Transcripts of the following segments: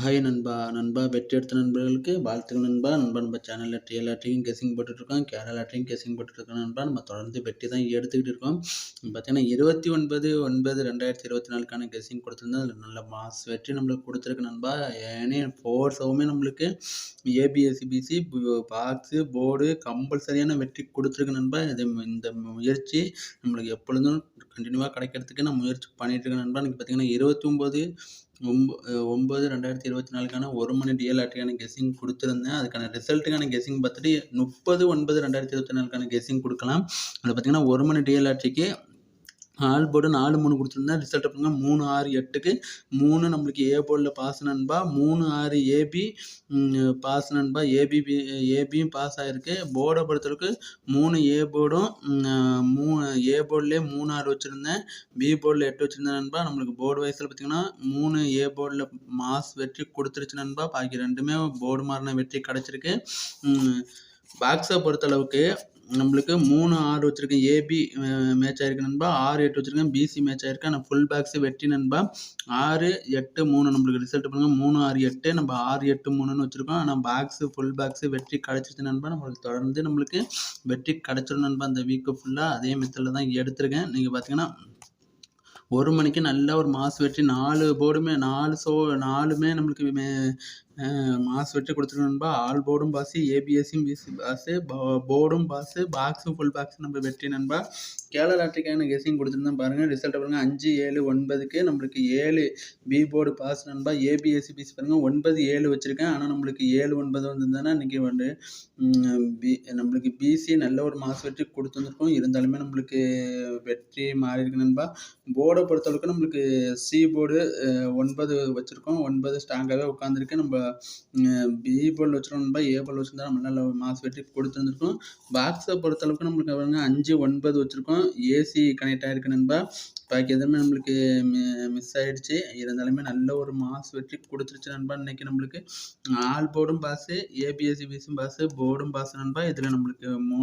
Hi நண்பா நண்பா வெற்றி எடுத்த நண்பர்களுக்கு வாழ்த்துக்கள் நண்பா. நண்பா நம்ம சேனல் ரியல் எல்லாத்தையும் கெஸிங் போட்டுட்ருக்கோம். கேரளா லாட்ரியும் கெஸிங் போட்டுட்ருக்கோம் நண்பா. நம்ம தொடர்ந்து வெற்றி தான் எடுத்துக்கிட்டு இருக்கோம். பார்த்தீங்கன்னா இருபத்தி ஒன்பது ஒன்பது ரெண்டாயிரத்தி இருபத்தி நாலுக்கான கெஸிங் கொடுத்துருந்தோம். அதில் நல்ல மாஸ் வெற்றி நம்மளுக்கு கொடுத்துருக்கு நண்பா. ஏனே ஃபோர் சவுமே நம்மளுக்கு ஏபிஎஸ்சிபிசி பாக்ஸு போர்டு கம்பல்சரியான வெற்றி கொடுத்துருக்கு நண்பா. இது இந்த முயற்சி நம்மளுக்கு எப்பொழுதும் கண்டினியூவாக கிடைக்கிறதுக்கு நான் முயற்சி பண்ணிட்டு இருக்கேன் நண்பா. இன்றைக்கி பார்த்தீங்கன்னா இருபத்தி ஒம்பது ஒம்ப ஒம்பது ரெண்டாயிரத்தி இருபத்தி நாலுக்கான ஒரு மணி டிஎல் ஆர்டிக்கான கெஸ்ஸிங் கொடுத்துருந்தேன். அதுக்கான ரிசல்ட்டுக்கான கெஸ்ஸிங் பார்த்துட்டு முப்பது ஒன்பது ரெண்டாயிரத்தி இருபத்தி நாலுக்கான கெஸ்ஸிங் கொடுக்கலாம். அதில் பார்த்தீங்கன்னா ஒரு மணி டிஎல் ஆட்சிக்கு ஆல் போர்டு நாலு மூணு கொடுத்துருந்தேன் ரிசல்ட் பாருங்க மூணு ஆறு எட்டுக்கு மூணு நம்மளுக்கு ஏ போர்டில் பாஸ் நண்பா. மூணு ஆறு ஏபி பாஸ் நண்பா. ஏபி ஏபியும் பாஸ் ஆகிருக்கு போர்டை பொறுத்தளவுக்கு மூணு ஏ போர்டும் மூ ஏ போர்டிலே மூணு ஆறு வச்சுருந்தேன். பி போர்டில் எட்டு வச்சுருந்தேன் நண்பா. நம்மளுக்கு போர்டு வயசில் பார்த்திங்கன்னா மூணு ஏ போர்டில் மாஸ் வெற்றி கொடுத்துருச்சு நண்பா. பாக்கி ரெண்டுமே போர்டு மாறின வெற்றி கிடச்சிருக்கு. பாக்ஸை பொறுத்தளவுக்கு நம்மளுக்கு மூணு ஆறு வச்சுருக்கேன். ஏபி மேட்ச் ஆயிருக்கு நண்பா. ஆறு எட்டு வச்சுருக்கேன். பிசி மேட்ச் ஆயிருக்கு. ஆனால் ஃபுல் பேக்ஸ் வெற்றி நண்பா. ஆறு எட்டு மூணு நம்மளுக்கு ரிசல்ட் பண்ணுங்கள் மூணு ஆறு எட்டு. நம்ம ஆறு எட்டு மூணுன்னு வச்சுருக்கோம். ஆனால் பாக்ஸு ஃபுல் பேக்ஸு வெற்றி கிடச்சிருச்சு நண்பா. நம்மளுக்கு தொடர்ந்து நம்மளுக்கு வெற்றி கிடச்சிடும் நண்பா அந்த வீக்கு ஃபுல்லாக அதே மெத்தடில் தான் எடுத்திருக்கேன். நீங்கள் பார்த்தீங்கன்னா ஒரு மணிக்கு நல்ல ஒரு மாஸ் வெற்றி நாலு போர்டுமே நாலு சோ நாலுமே நம்மளுக்கு மே மாஸ் வச்சு கொடுத்துருக்கோம் நண்பா. ஆல் போர்டும் பாஸு ஏபிஎஸ்சியும் பிசி பாஸு போர்டும் பாஸு பாக்ஸும் ஃபுல் பாக்ஸும் நம்ம வெற்றி நண்பா. கேரளா லாட்டரிக்கான கெஸிங் கொடுத்துருந்தோம் பாருங்கள் ரிசல்ட்டை பாருங்கள் அஞ்சு ஏழு ஒன்பதுக்கு நம்மளுக்கு ஏழு பி போர்டு பாஸ் நண்பா. ஏபிஎஸ்சி பிசி பாருங்கள் ஒன்பது ஏழு வச்சுருக்கேன். ஆனால் நம்மளுக்கு ஏழு ஒன்பது வந்திருந்தேன்னா இன்றைக்கி வந்து பி நம்மளுக்கு பிசி நல்ல ஒரு மாஸ் வெற்றி கொடுத்துருந்துருக்கோம் இருந்தாலுமே நம்மளுக்கு வெற்றி மாறி இருக்கு நண்பா. போர்டை பொறுத்தளவுக்கு நம்மளுக்கு சி போர்டு ஒன்பது வச்சுருக்கோம். ஒன்பது ஸ்ட்ராங்காகவே உட்காந்துருக்கு நம்ம பி போல் வச்சுருந்தோம்னா ஏ போல் வச்சுருந்தா நம்ம நல்ல மாஸ் வெட்டி கொடுத்துருந்துருக்கோம். பாக்ஸை பொறுத்தளவுக்கு நம்மளுக்கு பாருங்க அஞ்சு ஒன்பது வச்சுருக்கோம். ஏசி கனெக்ட் ஆகிருக்கு நண்பா. பாக்கி எதுவுமே நம்மளுக்கு மிஸ் ஆகிடுச்சு இருந்தாலுமே நல்ல ஒரு மாஸ் வெற்றி கொடுத்துருச்சு நண்பா இன்றைக்கி நம்மளுக்கு. ஆல் போர்டும் பாஸு ஏபிஎஸ்சி பிஸும் பாஸு போர்டும் பாஸ் நண்பா. இதில் நம்மளுக்கு மூ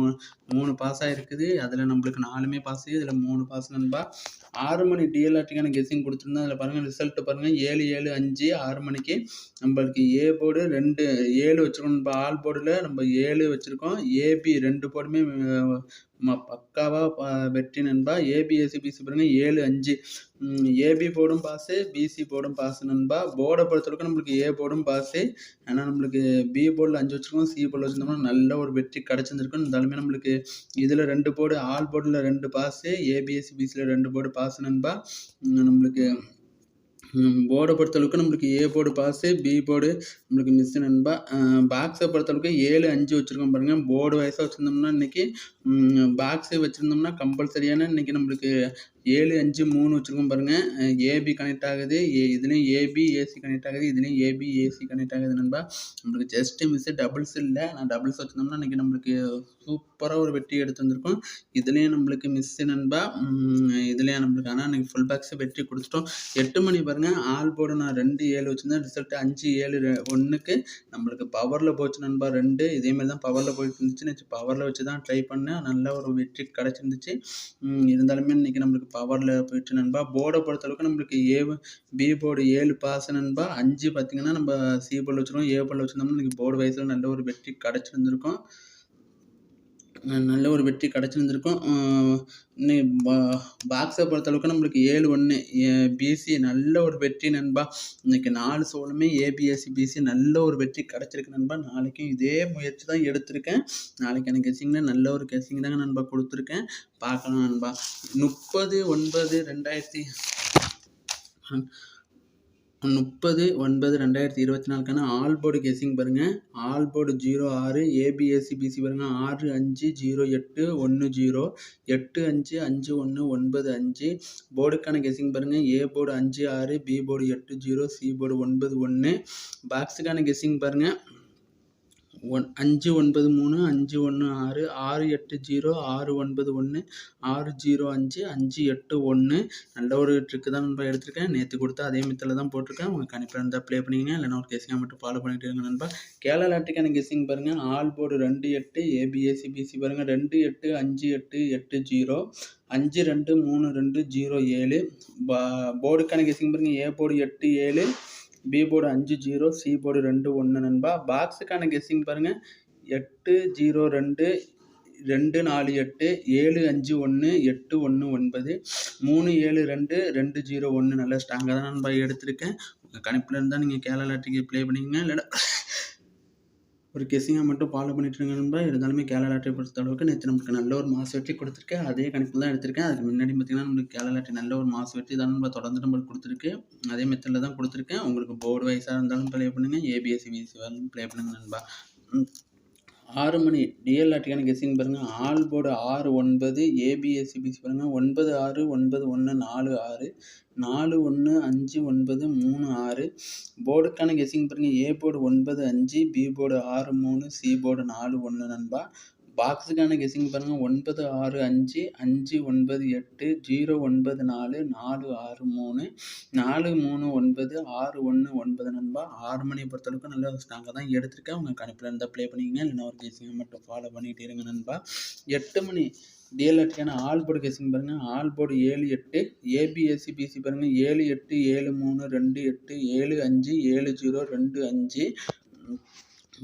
மூணு பாஸாக இருக்குது அதில் நம்மளுக்கு நாலுமே பாஸ் இதில் மூணு பாஸ் நண்பா. ஆறு மணி டிஎல்ஆர்டிக்கான கெஸ்ஸிங் கொடுத்துருந்தா அதில் பாருங்கள் ரிசல்ட்டு பாருங்கள் ஏழு ஏழு அஞ்சு ஆறு மணிக்கு நம்மளுக்கு ஏ போர்டு ரெண்டு ஏழு வச்சுருக்கோம். நம்ம ஆல் போர்டில் நம்ம ஏழு வச்சுருக்கோம். ஏபி ரெண்டு போர்டுமே பக்காவாக வெற்றி நண்பா. ஏபிஎஸ்சி பிசி பாருங்க ஏழு அஞ்சு. ஏபி போர்டும் பாஸு பிசி போர்டும் பாஸு நண்பா. போர்டை பொறுத்தளவுக்கு நம்மளுக்கு ஏ போர்டும் பாஸு ஆனால் நம்மளுக்கு பி போர்டில் அஞ்சு வச்சுருக்கோம். சி போர்டில் வச்சுருந்தோம்னா நல்ல ஒரு வெற்றி கிடச்சிருந்துருக்கும். இருந்தாலுமே நம்மளுக்கு இதில் ரெண்டு போர்டு ஆல் போர்டில் ரெண்டு பாஸு ஏபிஎஸ்சி பிசியில் ரெண்டு போர்டு பாஸு நண்பா. நம்மளுக்கு போர்டை பொறுத்தளவுக்கு நம்மளுக்கு A board pass B board நம்மளுக்கு மிஸ் நண்பா பாக்ஸை பொறுத்தளவுக்கு ஏழு அஞ்சு வச்சுருக்கோம் பாருங்கள் போர்டு வயசாக வச்சுருந்தோம்னா இன்றைக்கி பாக்ஸு வச்சுருந்தோம்னா கம்பல்சரியான இன்றைக்கி நம்மளுக்கு ஏழு அஞ்சு மூணு வச்சுருக்கோம் பாருங்கள் ஏபி கனெக்ட் ஆகுது. ஏ இதுலேயும் ஏபி ஏசி கனெக்ட் ஆகுது. இதுலேயும் ஏபி ஏசி கனெக்ட் ஆகுது நண்பா. நம்மளுக்கு ஜஸ்ட்டு மிஸ்ஸு டபுள்ஸ் இல்லை. நான் டபுள்ஸ் வச்சுருந்தோம்னா இன்றைக்கி நம்மளுக்கு சூப்பராக ஒரு வெற்றி எடுத்து வந்திருக்கோம். இதுலேயும் நம்மளுக்கு மிஸ்ஸு நண்பா. இதுலேயும் நம்மளுக்கு ஆனால் இன்றைக்கி ஃபுல் பேக்ஸு வெற்றி கொடுத்துட்டோம். எட்டு மணி பாருங்கள் ஆல் போர்டு நான் ரெண்டு ஏழு வச்சுருந்தேன். ரிசல்ட்டு அஞ்சு ஏழு ஒன்றுக்கு நம்மளுக்கு பவரில் போச்சு நண்பா. ரெண்டு. இதேமாதிரி தான் பவரில் போயிட்டு இருந்துச்சு பவரில் வச்சு தான் ட்ரை பண்ணேன். நல்ல ஒரு வெற்றி கிடச்சிருந்துச்சு. இருந்தாலுமே இன்றைக்கி நம்மளுக்கு பவரில் போயிட்டு நண்பா. போர்டை பொறுத்தளவுக்கு நம்மளுக்கு ஏ பி போர்டு ஏழு பாஸ் நண்பா. அஞ்சு பார்த்திங்கன்னா நம்ம சி போர்டில் வச்சுருக்கோம். ஏ போர்டில் வச்சுருந்தோம்னா இன்றைக்கி போர்டு வயசில் நல்ல ஒரு வெற்றி கிடச்சிருந்துருக்கும். நல்ல ஒரு வெற்றி கிடச்சிருந்துருக்கும். பா பாக்ஸை பொறுத்தளவுக்கு நம்மளுக்கு ஏழு ஒன்று பிசி நல்ல ஒரு வெற்றி நண்பா. இன்றைக்கி நாலு சோளுமே ஏபிஎஸ்சி பிசி நல்ல ஒரு வெற்றி கிடச்சிருக்கு நண்பா. நாளைக்கும் இதே முயற்சி தான் எடுத்திருக்கேன். நாளைக்கு எனக்கு கெஸிங்கில் நல்ல ஒரு கெஸிங் தாங்க நண்பா கொடுத்துருக்கேன். பார்க்கலாம் நண்பா. முப்பது ஒன்பது ரெண்டாயிரத்தி முப்பது ஒன்பது ரெண்டாயிரத்தி இருபத்தி நாலுக்கான ஆல் போர்டு கெஸிங் பாருங்கள் ஆல் போர்டு ஜீரோ ஆறு ஏபிஎஸ்சி பிசி பாருங்கள் ஆறு அஞ்சு ஜீரோ எட்டு ஒன்று ஜீரோ எட்டு அஞ்சு அஞ்சு ஒன்று ஒன்பது அஞ்சு. போர்டுக்கான கெஸிங் பாருங்கள் ஏ போர்டு அஞ்சு ஆறு பி போர்டு எட்டு ஜீரோ சி போர்டு ஒன்பது ஒன்று பாக்ஸுக்கான கெஸிங் பாருங்கள் ஒன் அஞ்சு ஒன்பது மூணு அஞ்சு ஒன்று ஆறு ஆறு எட்டு ஜீரோ ஆறு ஒன்பது ஒன்று ஆறு ஜீரோ அஞ்சு அஞ்சு எட்டு ஒன்று. நல்ல ஒரு ட்ரிக்கு தான் நண்பா எடுத்திருக்கேன். நேற்று கொடுத்தா அதே மித்தில் தான் போட்டிருக்கேன். உங்களுக்கு கணிப்பாக இருந்தால் ப்ளே பண்ணிங்க இல்லைனா ஒரு கெஸிங்காக மட்டும் ஃபாலோ பண்ணிட்டு இருங்க நண்பா. கேரளா லாட்டுக்கான கெஸிங் பாருங்கள் ஆல் போர்டு ரெண்டு எட்டு ஏபிஎஸ்சி பிசி பாருங்கள் ரெண்டு எட்டு அஞ்சு எட்டு எட்டு ஜீரோ. அஞ்சு ரெண்டு மூணு ரெண்டு ஜீரோ ஏழு. பா போர்டுக்கான கெஸிங் பாருங்கள் ஏ போர்டு எட்டு ஏழு. பி போர்டு அஞ்சு ஜீரோ சி போர்டு ரெண்டு ஒன்று நண்பா. பாக்ஸுக்கான கெஸ்ஸிங் பாருங்கள் எட்டு ஜீரோ ரெண்டு ரெண்டு நாலு எட்டு ஏழு அஞ்சு ஒன்று எட்டு ஒன்று ஒன்பது மூணு ஏழு ரெண்டு ரெண்டு ஜீரோ ஒன்று நல்ல ஸ்ட்ராங்காக தான் நண்பா எடுத்திருக்கேன். உங்கள் கணிப்பில் இருந்தால் நீங்கள் கேரளா டிக்கெட் ப்ளே பண்ணிக்கங்க. இல்லைன்னா ஒரு கெஸ்ஸிங்காக மட்டும் ஃபாலோ பண்ணிட்டுருங்க நண்பா. இருந்தாலுமே கேரளா லாட்டரி பொறுத்த அளவுக்கு நேற்று நமக்கு நல்ல ஒரு மாசு வெற்றி கொடுத்துருக்கேன் அதே கணக்கில் தான் எடுத்திருக்கேன். அதுக்கு முன்னாடி பார்த்தீங்கன்னா நம்மளுக்கு கேரளா லாட்டரி நல்ல ஒரு மாசு வெற்றி தான் நம்ம தொடர்ந்து நம்மளுக்கு கொடுத்துருக்கு. அதே மெத்தடில் தான் கொடுத்துருக்கேன். உங்களுக்கு போர்டு வைஸாக இருந்தாலும் ப்ளே பண்ணுங்கள் ஏபிஎஸ்சி பிஎஸ்சி வரலும் ப்ளே பண்ணுங்கள் நண்பா. ஆறு மணி. டிஎல் கெஸ்ஸிங் பாருங்கள் ஆல் போர்டு ஆறு ஒன்பது. ஏபிஎஸ்சி பிசி பாருங்கள் ஒன்பது ஆறு ஒன்பது ஒன்று நாலு ஆறு. நாலு ஒன்று அஞ்சு ஒன்பது மூணு ஆறு. போர்டுக்கான கெஸ்ஸிங் பாருங்கள் ஏ போர்டு ஒன்பது அஞ்சு. பி போர்டு ஆறு மூணு. சி போர்டு நாலு ஒன்று நண்பா. பாக்ஸுக்கான கெஸ்ஸிங் பாருங்கள் ஒன்பது ஆறு அஞ்சு அஞ்சு ஒன்பது எட்டு ஜீரோ ஒன்பது நாலு நாலு ஆறு மூணு நாலு மூணு ஒன்பது ஆறு ஒன்று ஒன்பது நண்பா. ஆறு மணியை பொறுத்தளவுக்கு நல்ல ஸ்ட்ராங்காக தான் எடுத்திருக்கேன். உங்கள் கணிப்பில் இருந்தால் ப்ளே பண்ணிக்கங்க. இல்லைனா ஒரு கெஸ்ஸிங்கை மட்டும் ஃபாலோ பண்ணிகிட்டே இருங்க நண்பா. எட்டு மணி டிஎல்ஆர்டிக்கான ஆல் போர்டு கெஸிங் பாருங்கள் ஆல் போர்டு ஏழு எட்டு ஏபிஎஸ்சி பிசி பாருங்கள் ஏழு எட்டு ஏழு மூணு ரெண்டு எட்டு ஏழு அஞ்சு ஏழு ஜீரோ ரெண்டு அஞ்சு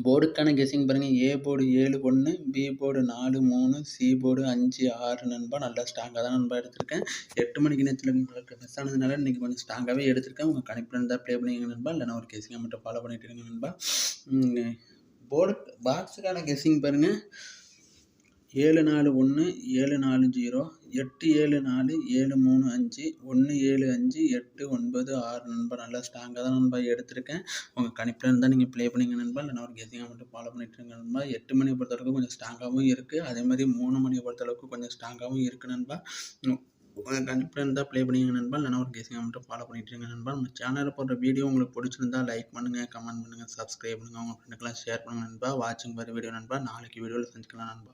போர்டுக்கான கெஸ்ஸிங் பாருங்கள் ஏ போர்டு ஏழு ஒன்று பி போர்டு நாலு மூணு சி போர்டு அஞ்சு ஆறு நண்பா. நல்லா ஸ்ட்ராங்காக தான் நண்பா எடுத்திருக்கேன். எட்டு மணிக்கு நேரத்தில் உங்களுக்கு மிஸ் ஆனதுனால இன்றைக்கி கொஞ்சம் ஸ்ட்ராங்காகவே எடுத்திருக்கேன். உங்கள் கணிப்பில் தான் ப்ளே பண்ணிங்க நண்பா. இல்லைனா ஒரு கெஸ்ஸிங்கை மட்டும் ஃபாலோ பண்ணிட்டு இருங்க நண்பா. போர்டு பாக்ஸுக்கான கெஸ்ஸிங் பாருங்கள் ஏழு நாலு ஒன்று ஏழு நாலு ஜீரோ எட்டு ஏழு நாலு ஏழு மூணு அஞ்சு ஒன்று ஏழு அஞ்சு எட்டு ஒன்பது ஆறு நண்பா. நல்லா ஸ்ட்ராங்காக தான் நண்பா எடுத்திருக்கேன். உங்கள் கணிப்பில் இருந்தால் நீங்கள் ப்ளே பண்ணிங்க நண்பா. இல்லை ஒரு கெஸிங்காக மட்டும் ஃபாலோ பண்ணிட்டு இருங்க நண்பா. எட்டு மணியை பொறுத்தளவுக்கு கொஞ்சம் ஸ்ட்ராங்காகவும் இருக்குது அதே மாதிரி மூணு மணியை பொறுத்தளவுக்கு கொஞ்சம் ஸ்ட்ராங்காகவும் இருக்குது நண்பா. உங்கள் கணிப்பில் இருந்தால் ப்ளே பண்ணிங்க நண்பா. இல்லைனா ஒரு கெஸிங்காக மட்டும் ஃபாலோ பண்ணிட்டு இருங்க நண்பா. நம்ம சேனலில் போடுற வீடியோ உங்களுக்கு பிடிச்சிருந்தா லைக் பண்ணுங்கள் கமெண்ட் பண்ணுங்கள் சப்ஸ்கிரைப் பண்ணுங்கள் உங்கள் ஃப்ரெண்டுக்கெல்லாம் ஷேர் பண்ணுங்கள் நண்பா. வாட்சிங் பாரு வீடியோ நண்பா. நாளைக்கு வீடியோவில் செஞ்சுக்கலாம் நண்பா.